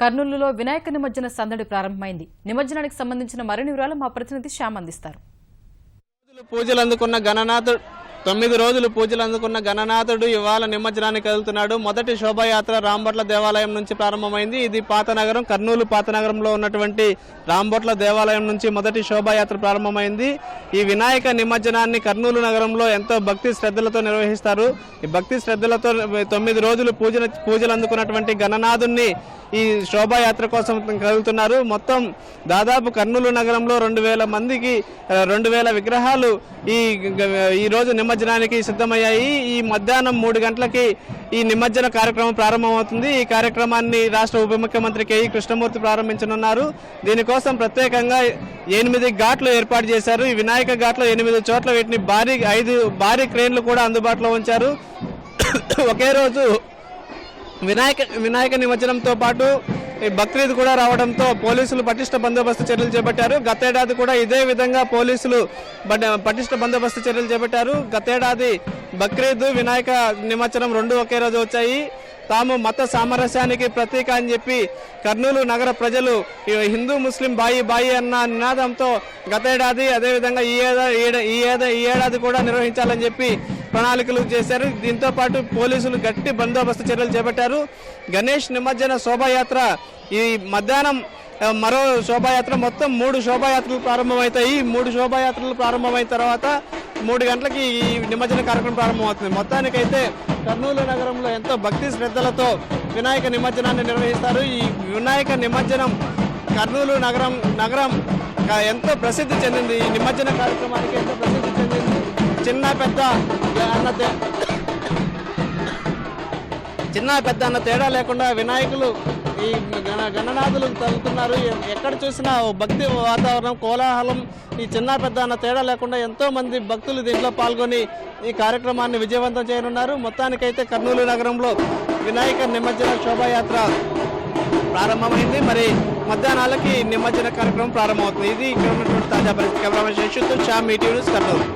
కర్నూలులో వినాయక నిమజ్జన సందడి ప్రారంభమైంది. నిమజ్జనానికి సంబంధించిన మరిన్ని వివరాలు మా ప్రతినిధి శ్యామ్ అందిస్తారు. పూజలు అందుకున్న గణనాథుడు తొమ్మిది రోజులు పూజలు అందుకున్న గణనాథుడు ఇవాళ నిమజ్జనానికి కదులుతున్నాడు మొదటి శోభాయాత్ర రాంబొట్ల దేవాలయం నుంచి ప్రారంభమైంది. ఇది పాతనగరం కర్నూలు పాతనగరంలో ఉన్నటువంటి రాంబొట్ల దేవాలయం నుంచి మొదటి శోభాయాత్ర ప్రారంభమైంది. ఈ వినాయక నిమజ్జనాన్ని కర్నూలు నగరంలో ఎంతో భక్తి శ్రద్ధలతో నిర్వహిస్తారు. ఈ భక్తి శ్రద్ధలతో తొమ్మిది రోజులు పూజలు పూజలు అందుకున్నటువంటి గణనాథుణ్ణి ఈ శోభాయాత్ర కోసం కదులుతున్నారు మొత్తం దాదాపు కర్నూలు నగరంలో రెండు వేల మందికి రెండు వేల విగ్రహాలు ఈ గ- ఈ రోజు నిమజ్జనానికి సిద్ధమయ్యాయి. ఈ మధ్యాహ్నం మూడు గంటలకి ఈ నిమజ్జన కార్యక్రమం ప్రారంభమవుతుంది. ఈ కార్యక్రమాన్ని రాష్ట్ర ఉప ముఖ్యమంత్రి కేఈ కృష్ణమూర్తి ప్రారంభించనున్నారు. దీనికోసం ప్రత్యేకంగా ఎనిమిది ఘాట్లు ఏర్పాటు చేశారు. ఈ వినాయక ఘాట్లో ఎనిమిది చోట్ల వీటిని భారీ ఐదు భారీ క్రేన్లు కూడా అందుబాటులో ఉంచారు. ఒకే రోజు వినాయక వినాయక నిమజ్జనంతో పాటు బక్రీద్ కూడా రావడంతో పోలీసులు పటిష్ట బందోబస్తు చర్యలు చేపట్టారు. గతేడాది కూడా ఇదే విధంగా పోలీసులు పటిష్ట బందోబస్తు చర్యలు చేపట్టారు. గతేడాది బక్రీద్ వినాయక నిమజ్జనం రెండు ఒకే రోజు వచ్చాయి. తాము మత సామరస్యానికి ప్రతీక అని చెప్పి కర్నూలు నగర ప్రజలు హిందూ ముస్లిం బాయి బాయి అన్న నినాదంతో గతేడాది అదేవిధంగా ఈ ఈ ఏడాది ఈ ఏడాది కూడా నిర్వహించాలని చెప్పి ప్రణాళికలు చేశారు. దీంతో పాటు పోలీసులు గట్టి బందోబస్తు చర్యలు చేపట్టారు. గణేష్ నిమజ్జన శోభాయాత్ర ఈ మధ్యాహ్నం మరో శోభాయాత్ర మొత్తం మూడు శోభాయాత్రలు ప్రారంభమవుతాయి. ఈ మూడు శోభాయాత్రలు ప్రారంభమైన తర్వాత మూడు గంటలకి ఈ నిమజ్జన కార్యక్రమం ప్రారంభమవుతుంది. మొత్తానికైతే కర్నూలు నగరంలో ఎంతో భక్తి శ్రద్ధలతో వినాయక నిమజ్జనాన్ని నిర్వహిస్తారు. ఈ వినాయక నిమజ్జనం కర్నూలు నగరం నగరం ఎంతో ప్రసిద్ధి చెందింది. ఈ నిమజ్జన కార్యక్రమానికి ఎంతో ప్రసిద్ధి చెందింది. చిన్న పెద్ద అన్న చిన్న పెద్ద అన్న తేడా లేకుండా వినాయకులు ఈ గణ గణనాథులు తలుతున్నారు ఎక్కడ చూసినా ఓ భక్తి వాతావరణం కోలాహలం ఈ చిన్న పెద్ద అన్న తేడా లేకుండా ఎంతో మంది భక్తులు దీంట్లో పాల్గొని ఈ కార్యక్రమాన్ని విజయవంతం చేయనున్నారు. మొత్తానికైతే కర్నూలు నగరంలో వినాయక నిమజ్జన శోభాయాత్ర ప్రారంభమైంది. మరి మధ్యాహ్నాలకి నిమజ్జన కార్యక్రమం ప్రారంభమవుతుంది. ఇది ఇక్కడ ఉన్నటువంటి తాజా పరిస్థితి. కెమెరామెన్ శేషుతో షా మీటివ్ న్యూస్ కర్నూలు.